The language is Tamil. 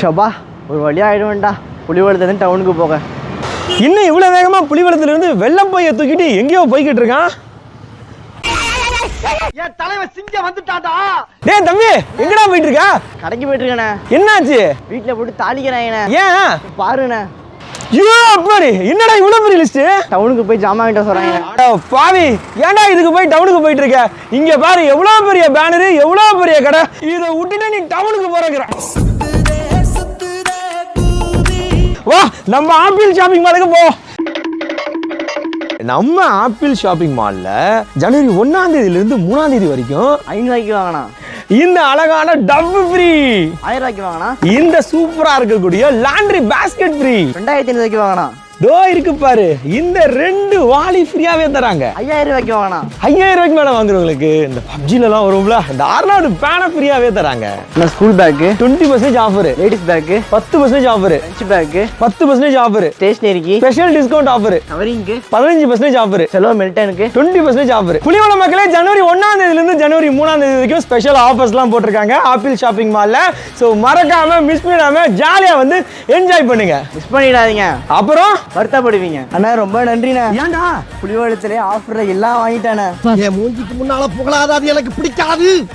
ஷபா ஒரு வழியாக ஆயிடுவேன்டா புலிவளத்துலேருந்து டவுனுக்கு போக. இன்னும் இவ்வளோ வேகமாக புலிவளத்துல இருந்து வெள்ளம் பைய தூக்கிட்டு எங்கேயோ போய்கிட்டு இருக்கான்? என் தலைவன் சிங்கம் வந்துட்டாடா டேய் தம்பி எங்கடா போயிட்டு இருக்க கடைக்கு போயிட்டு இருக்கேண்ணே என்னாச்சு? வீட்டில் போட்டு தாளிக்கிறாங்கண்ணே ஏன்? பாருண்ணே. ஐயோ அப்பாடி என்னடா இவ்வளோ பெரிய லிஸ்ட்டு டவுனுக்கு போய் ஜாமான் வாங்கிட்டு அட பாவி ஏன்டா இதுக்கு போய் டவுனுக்கு போயிட்டு இருக்க இங்க பாரு எவ்வளவு பெரிய பேனரு எவ்வளவு பெரிய கடை. இதை விட்டுட்டு நீ டவுனுக்கு போறங்கிற. நம்ம ஆப்பிள் ஷாப்பிங் மாலுக்கு போ. நம்ம ஆப்பிள் ஷாப்பிங் மால்ல ஜனவரி ஒன்னாம் தேதியில இருந்து மூணாம் தேதி வரைக்கும் ஐநூறுவாய்க்கு வாங்கினா இந்த அழகான டப்பு ஃப்ரீ ஆயிரம் ரூபாய்க்கு வாங்கினா இந்த சூப்பரா இருக்கக்கூடிய லாண்ட்ரி பாஸ்கெட் ஃப்ரீ ரெண்டாயிரத்தி ஐநூறுவாய்க்கு வாங்கினா தோ இருக்கு பாரு. இந்த ரெண்டு வாளி ஃப்ரீயாவே தராங்க. ஐயாயிரம் ரூபாய்க்கு வாங்கினா. ஐயாயிரம் ரூபாய்க்கு மேல வாங்குறவங்களுக்கு இந்த பப்ஜில எல்லாம் வரும்ல இந்த ஆர்னாடு பேனை ஃப்ரீயாவே தராங்க. நான் school bag twenty percentage offer ladies bag பத்து பர்சன்டேஜ் ஆஃபர் லஞ்ச் பேக்கு பத்து பர்சன்டேஜ் ஆஃபர் ஸ்டேஷ்னரிக்கு ஸ்பெஷல் டிஸ்கவுண்ட் ஆஃபர் கவரிங்க்கு பதினஞ்சு பர்சன்டேஜ் ஆஃபர் செலவு மில்டனுக்கு டுவெண்ட்டி பர்சன்டேஜ் ஆஃபர் புலிவள மக்களே ஜனவரி ஒன்னாம் தேதியில இருந்து ஜனவரி மூணாம் தேதி வரைக்கும் ஸ்பெஷல் ஆஃபர்ஸ்லாம் போட்டிருக்காங்க. ஆப்பிள் ஷாப்பிங் மால்ல ஸோ மறக்காம மிஸ் பண்ணாம ஜாலியா வந்து என்ஜாய் பண்ணுங்க. மிஸ் பண்ணிடாதீங்க. அப்புறம் வருத்தப்படுவீங்க. அண்ணா ரொம்ப நன்றிண்ணே. ஏன்டா? புலிவளத்திலே ஆஃபரில் எல்லாம் வாங்கிட்டானே. என் மூஞ்சிக்கு முன்னால புகழாத அது எனக்கு பிடிக்காது?